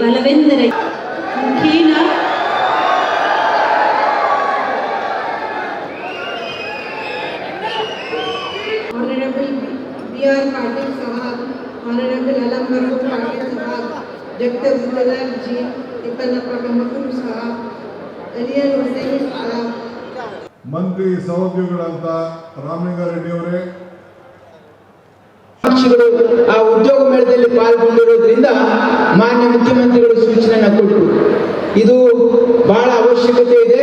ಬಲವೆಂದರೆ ಮುಖೇನ Kamakuru Sahab, Aliyah Hussain Sahab, ಮಂತ್ರಿ ಸಹೋದ್ಯೋಗಿಗಳಂತ ರಾಮಲಿಂಗಾರೆಡ್ಡಿ ಅವರೇ ಆ ಉದ್ಯೋಗ ಮೇಳದಲ್ಲಿ ಪಾಲ್ಗೊಂಡಿರೋದ್ರಿಂದ ಮಾನ್ಯ ಮುಖ್ಯಮಂತ್ರಿಗಳು ಸೂಚನೆಯನ್ನ ಕೊಟ್ಟರು. ಇದು ಬಹಳ ಅವಶ್ಯಕತೆ ಇದೆ.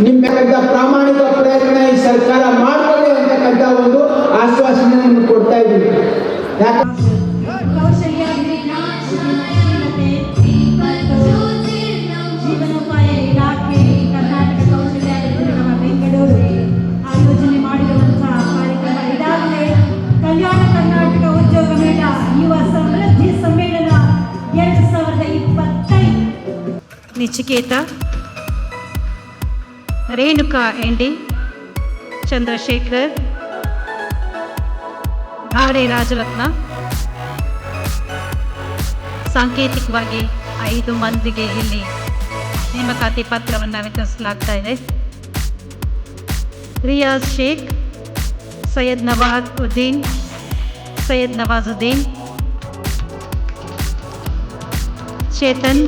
ನಿಮ್ಮ ಪ್ರಾಮಾಣಿಕ ಪ್ರಯತ್ನ ಈ ಸರ್ಕಾರ ಮಾಡ್ಕೊಳ್ಳಿ ಅಂತಕ್ಕಂಥ ಒಂದು ಆಶ್ವಾಸನೆ ನಿಮ್ಗೆ ಕೊಡ್ತಾ ಇದ್ದೀನಿ. ಯಾಕಂದ್ರೆ ನಿಚಿಕೇತ ರೇಣುಕಾ ಎಂಡಿ ಚಂದ್ರಶೇಖರ್, ಗಾಡೆ ರಾಜರತ್ನ. ಸಾಂಕೇತಿಕವಾಗಿ ಐದು ಮಂದಿಗೆ ಇಲ್ಲಿ ನೇಮಕಾತಿ ಪತ್ರವನ್ನು ವಿತರಿಸಲಾಗ್ತಾ ಇದೆ. Riyaz Sheikh, Syed Nawaz Uddin, Syed Nawazuddin Chetan,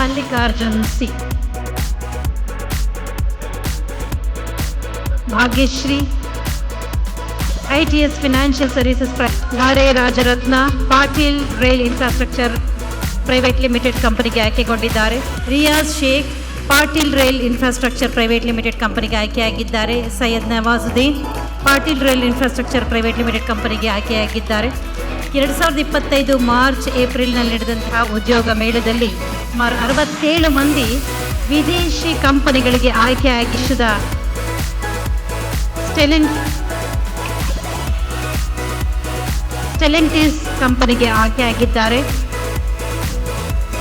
Mallikarjun C Bhagyashree I T S financial services Dhare Rajaratna, Patil rail infrastructure private limited ಕಂಪನಿಗೆ ಆಯ್ಕೆಗೊಂಡಿದ್ದಾರೆ. Riyaz Sheikh, Patil rail infrastructure private limited ಕಂಪನಿಗೆ ಆಯ್ಕೆಯಾಗಿದ್ದಾರೆ. Syed Nawazuddin, Patil rail infrastructure private limited ಕಂಪನಿಗೆ ಆಯ್ಕೆಯಾಗಿದ್ದಾರೆ. ಎರಡು ಸಾವಿರದ ಇಪ್ಪತ್ತೈದು March, ಏಪ್ರಿಲ್ನಲ್ಲಿ ನಡೆದಂತಹ ಉದ್ಯೋಗ ಮೇಳದಲ್ಲಿ ಸುಮಾರು ಅರವತ್ತೇಳು ಮಂದಿ ವಿದೇಶಿ ಕಂಪನಿಗಳಿಗೆ ಆಯ್ಕೆಯಾಗಿಸಿದ ಸ್ಟೆಲೆಂಟಿಸ್ ಕಂಪನಿಗೆ ಆಯ್ಕೆಯಾಗಿದ್ದಾರೆ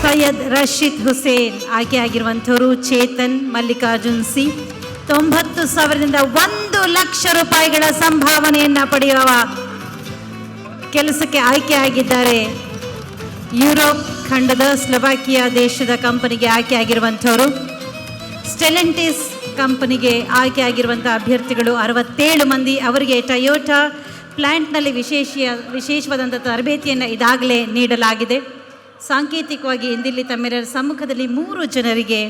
ಸೈಯದ್ ರಶೀದ್ ಹುಸೇನ್ ಆಯ್ಕೆಯಾಗಿರುವಂಥವರು ಚೇತನ್ ಮಲ್ಲಿಕಾರ್ಜುನ್ ಸಿ ತೊಂಬತ್ತು ಸಾವಿರದಿಂದ ಒಂದು ಲಕ್ಷ ರೂಪಾಯಿಗಳ ಸಂಭಾವನೆಯನ್ನು ಪಡೆಯುವ ಕೆಲಸಕ್ಕೆ ಆಯ್ಕೆಯಾಗಿದ್ದಾರೆ ಯುರೋಪ್ ಖಂಡದ ಸ್ಲೊವಾಕಿಯಾ ದೇಶದ ಕಂಪನಿಗೆ ಆಯ್ಕೆಯಾಗಿರುವಂಥವರು ಸ್ಟೆಲೆಂಟಿಸ್ ಕಂಪನಿಗೆ ಆಯ್ಕೆಯಾಗಿರುವಂಥ ಅಭ್ಯರ್ಥಿಗಳು ಅರವತ್ತೇಳು ಮಂದಿ. ಅವರಿಗೆ ಟಯೋಟಾ ಪ್ಲ್ಯಾಂಟ್ನಲ್ಲಿ ವಿಶೇಷ ವಿಶೇಷವಾದಂಥ ತರಬೇತಿಯನ್ನು ಇದಾಗಲೇ ನೀಡಲಾಗಿದೆ. ಸಾಂಕೇತಿಕವಾಗಿ ಇಂದಿಲ್ಲಿ ತಮ್ಮೆಲ್ಲರ ಸಮ್ಮುಖದಲ್ಲಿ ಮೂರು ಜನರಿಗೆ